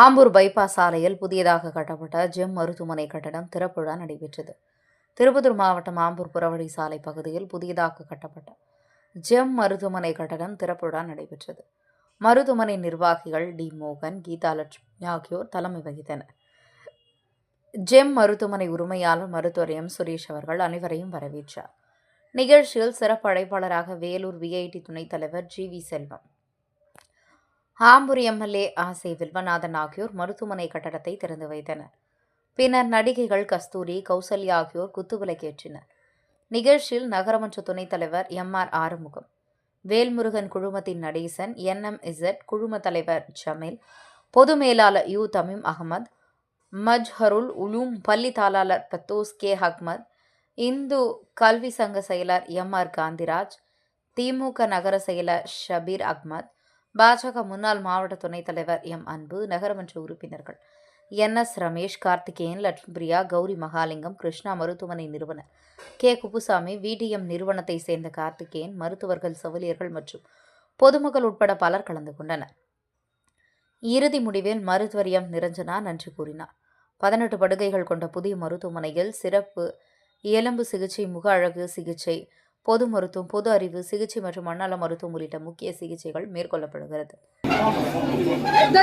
Ambur bypass சாலையில் புதியதாக கட்டப்பட்ட ஜெம் மருத்துவமனை கட்டடம் திறப்பு விழா நடைபெற்றது. திருப்பத்தூர் மாவட்டம் ஆம்பூர் புறவழி சாலை பகுதியில் புதியதாக கட்டப்பட்ட ஜெம் மருத்துவமனை கட்டடம் திறப்பு விழா நடைபெற்றது. மருத்துவமனை நிர்வாகிகள் டி. மோகன் கீதா லட்சுமி ஆகியோர் தலைமை வகித்தனர். ஜெம் மருத்துவமனை உரிமையாளர் மருத்துவர் எம் சுரேஷ் அவர்கள் அனைவரையும் வரவேற்றார். நிகழ்ச்சியில் சிறப்பு அழைப்பாளராக வேலூர் விஐடி துணைத் தலைவர் G V Selvam. Ambur MLA ஆசை வில்வநாதன் ஆகியோர் மருத்துவமனை கட்டடத்தை திறந்து வைத்தனர். பின்னர் நடிகைகள் கஸ்தூரி கௌசல்யா ஆகியோர் குத்துவிளக்கேற்றினர். நிகழ்ச்சியில் நகரமன்ற துணைத் தலைவர் எம் ஆர் ஆறுமுகம் வேல்முருகன் குழுமத்தின் நடேசன் என்எம் இசட் குழும தலைவர் ஜமீல் பொது மேலாளர் யூ தமீம் அகமது மஜ்ஹருல் உலூம் பள்ளி தாளாளர் பத்தோஸ் கே அஹ்மத் இந்து கல்வி சங்க செயலர் எம் ஆர் காந்திராஜ் திமுக நகர செயலர் ஷபீர் அஹ்மத் பாஜக முன்னாள் மாவட்ட துணைத் தலைவர் எம். அன்பு நகரமன்ற உறுப்பினர்கள் என். எஸ். ரமேஷ் கார்த்திகேயன் லட்சுமிபிரியா கௌரி மகாலிங்கம் கிருஷ்ணா மருத்துவமனை நிறுவனர் கே. குப்புசாமி விடிஎம் நிறுவனத்தை சேர்ந்த கார்த்திகேயன் மருத்துவர்கள் செவிலியர்கள் மற்றும் பொதுமக்கள் உட்பட பலர் கலந்து கொண்டனர். இறுதி முடிவில் மருத்துவர் எம். நிரஞ்சனா நன்றி கூறினார். பதினெட்டு படுகைகள் கொண்ட புதிய மருத்துவமனையில் சிறப்பு எலும்பு சிகிச்சை முக அழகு சிகிச்சை பொது மருத்துவம் பொது அறிவு சிகிச்சை மற்றும் மண்ணல மருத்துவம் உள்ளிட்ட முக்கிய சிகிச்சைகள் மேற்கொள்ளப்படுகிறது. இதை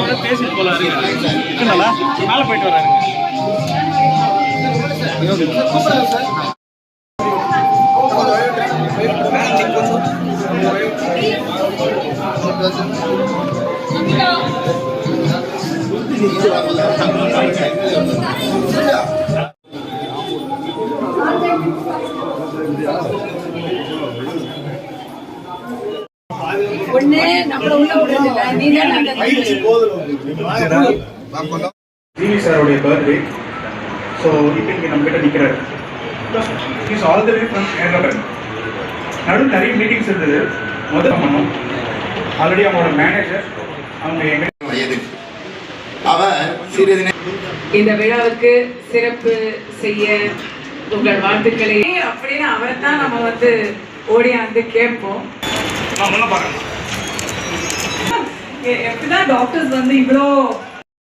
கீதம்மா பேசிட்டு போலாம் இருக்குங்களா மேலே போயிட்டு வராருங்க. ஒண்ணு நம்மள ஜிவி சாரோடைய பர்த்டே ஸோ இப்போ இங்கே நம்ம கிட்ட நிற்கிறாரு is all the way from Hyderabad நடுவில் நிறைய மீட்டிங்ஸ் இருந்தது. முதல்ல பண்ணோம் ஆல்ரெடி அவங்களோட மேனேஜர் அவங்க எங்க அவர் சிறிது இந்த விழாவுக்கு சிறப்பு செய்ய உங்கள் வாழ்த்துக்களை. அப்படின்னு அவரை தான் நம்ம வந்து ஓடியாந்து கேட்போம். நான் முன்ன பார்க்கணும் எ- எப்படிதான் டாக்டர்ஸ் வந்து இவ்வளோ